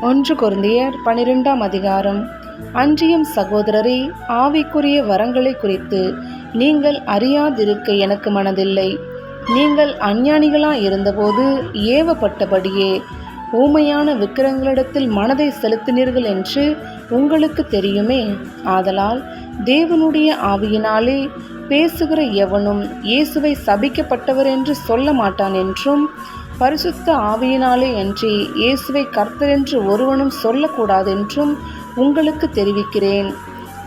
ஒன்று குருந்தியர் பனிரெண்டாம் அதிகாரம். அன்றியும் சகோதரரே ஆவிக்குரிய வரங்களை குறித்து நீங்கள் அறியாதிருக்க எனக்கு மனதில்லை. நீங்கள் அஞ்ஞானிகளாய் இருந்தபோது ஏவப்பட்டபடியே ஊமையான விக்கிரங்களிடத்தில் மனதை செலுத்தினீர்கள் என்று உங்களுக்கு தெரியுமே. ஆதலால் தேவனுடைய ஆவியினாலே பேசுகிற எவனும் இயேசுவை சபிக்கப்பட்டவர் என்று சொல்ல மாட்டான் என்றும் பரிசுத்த ஆவியினாலே அன்றி இயேசுவை கர்த்தரென்று ஒருவனும் சொல்லக்கூடாதென்றும் உங்களுக்கு தெரிவிக்கிறேன்.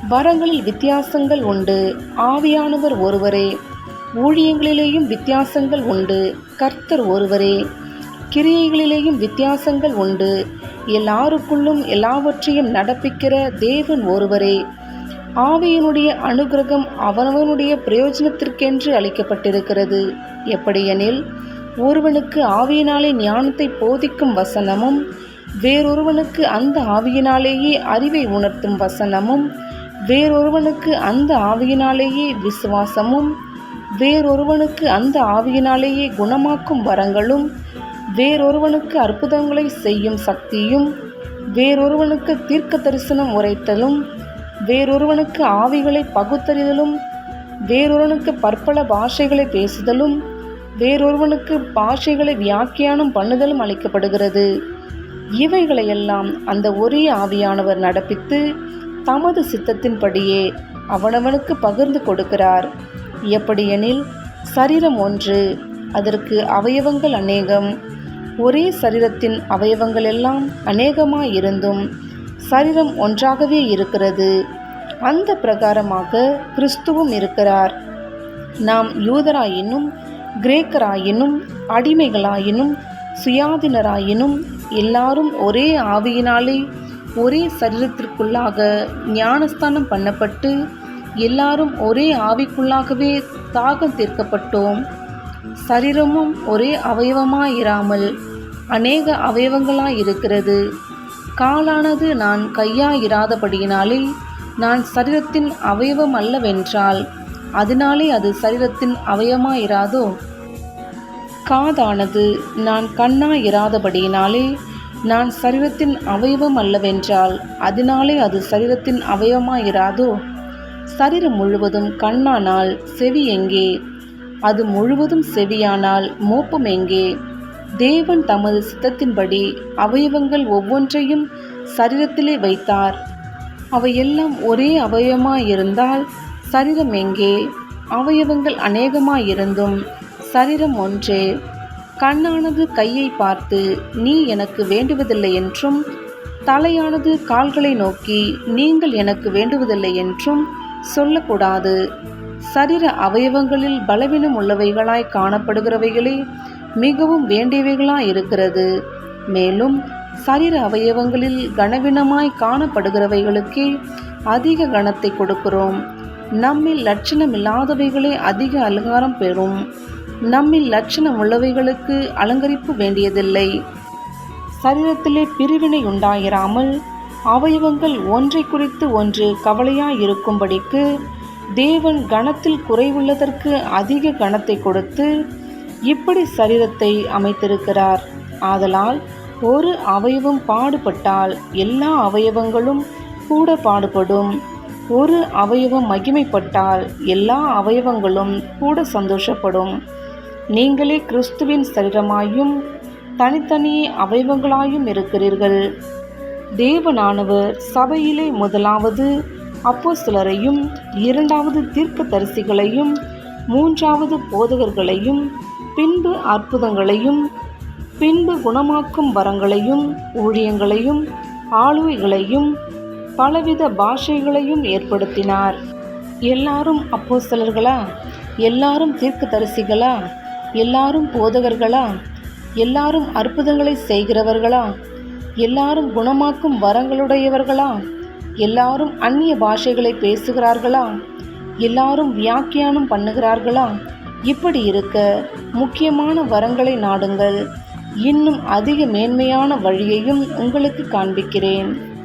வரங்களில் வித்தியாசங்கள் உண்டு ஆவியானவர் ஒருவரே. ஊழியங்களிலேயும் வித்தியாசங்கள் உண்டு கர்த்தர் ஒருவரே. கிரியைகளிலேயும் வித்தியாசங்கள் உண்டு எல்லாருக்குள்ளும் எல்லாவற்றையும் நடப்பிக்கிற தேவன் ஒருவரே. ஆவியினுடைய அனுகிரகம் அவனவனுடைய பிரயோஜனத்திற்கென்று அளிக்கப்பட்டிருக்கிறது. எப்படியெனில் ஒருவனுக்கு ஆவியினாலே ஞானத்தை போதிக்கும் வசனமும் வேறொருவனுக்கு அந்த ஆவியினாலேயே அறிவை உணர்த்தும் வசனமும் வேறொருவனுக்கு அந்த ஆவியினாலேயே விசுவாசமும் வேறொருவனுக்கு அந்த ஆவியினாலேயே குணமாக்கும் வரங்களும் வேறொருவனுக்கு அற்புதங்களை செய்யும் சக்தியும் வேறொருவனுக்கு தீர்க்க தரிசனம் உரைத்தலும் வேறொருவனுக்கு ஆவிகளை பகுத்தறிதலும் வேறொருவனுக்கு பற்பல பாஷைகளை பேசுதலும் வேறொருவனுக்கு பாஷைகளை வியாக்கியானம் பண்ணுதலும் அளிக்கப்படுகிறது. இவைகளையெல்லாம் அந்த ஒரே ஆவியானவர் நடப்பித்து தமது சித்தத்தின்படியே அவனவனுக்கு பகிர்ந்து கொடுக்கிறார். எப்படியெனில் சரீரம் ஒன்று அதற்கு அவயவங்கள் அநேகம். ஒரே சரீரத்தின் அவயவங்கள் எல்லாம் அநேகமாக இருந்தும் சரீரம் ஒன்றாகவே இருக்கிறது. அந்த பிரகாரமாக கிறிஸ்துவும் இருக்கிறார். நாம் யூதராயினும் கிரேக்கராயினும் அடிமைகளாயினும் சுயாதீனராயினும் எல்லாரும் ஒரே ஆவியினாலே ஒரே சரீரத்திற்குள்ளாக ஞானஸ்தானம் பண்ணப்பட்டு எல்லாரும் ஒரே ஆவிக்குள்ளாகவே தாகம் தீர்க்கப்பட்டோம். சரீரமும் ஒரே அவயவமாயிராமல் அநேக அவயவங்களாயிருக்கிறது. காலானது நான் கையாயிராதபடியினாலே நான் சரீரத்தின் அவயவம் அல்லவென்றால் அதனாலே அது சரீரத்தின் அவயமாயிராதோ? காதானது நான் கண்ணாயிராதபடியினாலே நான் சரீரத்தின் அவயவம் அல்லவென்றால் அதனாலே அது சரீரத்தின் அவயமாயிராதோ? சரீரம் முழுவதும் கண்ணானால் செவி எங்கே? அது முழுவதும் செவியானால் மோப்பம் எங்கே? தேவன் தமது சித்தத்தின்படி அவயவங்கள் ஒவ்வொன்றையும் சரீரத்திலே வைத்தார். அவையெல்லாம் ஒரே அவயவமாயிருந்தால் சரீரம் எங்கே? அவயவங்கள் அநேகமாயிருந்தும் சரீரம் ஒன்றே. கண்ணானது கையை பார்த்து நீ எனக்கு வேண்டுவதில்லை என்றும் தலையானது கால்களை நோக்கி நீங்கள் எனக்கு வேண்டுவதில்லை என்றும் சொல்லக்கூடாது. சரீர அவயவங்களில் பலவீனம் உள்ளவைகளாய் காணப்படுகிறவைகளே மிகவும் வேண்டியவைகளாய் இருக்கிறது மேலும் சரீர அவயவங்களில் கனவீனமாய் காணப்படுகிறவைகளுக்கே அதிக கனத்தை கொடுக்கிறோம். நம்மில் லட்சணம் இல்லாதவைகளே அதிக அலங்காரம் பெறும். நம்மில் லட்சணம் உள்ளவைகளுக்கு அலங்கரிப்பு வேண்டியதில்லை. சரீரத்திலே பிரிவினை உண்டாயிராமல் அவயவங்கள் ஒன்றை குறித்து ஒன்று கவலையாயிருக்கும்படிக்கு தேவன் கணத்தில் குறைவுள்ளதற்கு அதிக கணத்தை கொடுத்து இப்படி சரீரத்தை அமைத்திருக்கிறார். ஆதலால் ஒரு அவயவம் பாடுபட்டால் எல்லா அவயவங்களும் கூட பாடுபடும். ஒரு அவயவம் மகிமைப்பட்டால் எல்லா அவயவங்களும் கூட சந்தோஷப்படும். நீங்களே கிறிஸ்துவின் சரீரமாயும் தனித்தனி அவயவங்களாயும் இருக்கிறீர்கள். தேவனானவர் சபையிலே முதலாவது அப்போ சிலரையும் இரண்டாவது தீர்க்க தரிசிகளையும் மூன்றாவது போதகர்களையும் பின்பு அற்புதங்களையும் பின்பு குணமாக்கும் வரங்களையும் ஊழியங்களையும் ஆளுவைகளையும் பலவித பாஷைகளையும் ஏற்படுத்தினார். எல்லாரும் அப்போஸ்தலர்களா? எல்லாரும் தீர்க்கதரிசிகளா? எல்லாரும் போதகர்களா? எல்லாரும் அற்புதங்களை செய்கிறவர்களா? எல்லாரும் குணமாக்கும் வரங்களுடையவர்களா? எல்லாரும் அந்நிய பாஷைகளை பேசுகிறார்களா? எல்லாரும் வியாக்கியானம் பண்ணுகிறார்களா? இப்படி இருக்க முக்கியமான வரங்களை நாடுங்கள். இன்னும் அதிக மேன்மையான வழியையும் உங்களுக்கு காண்பிக்கிறேன்.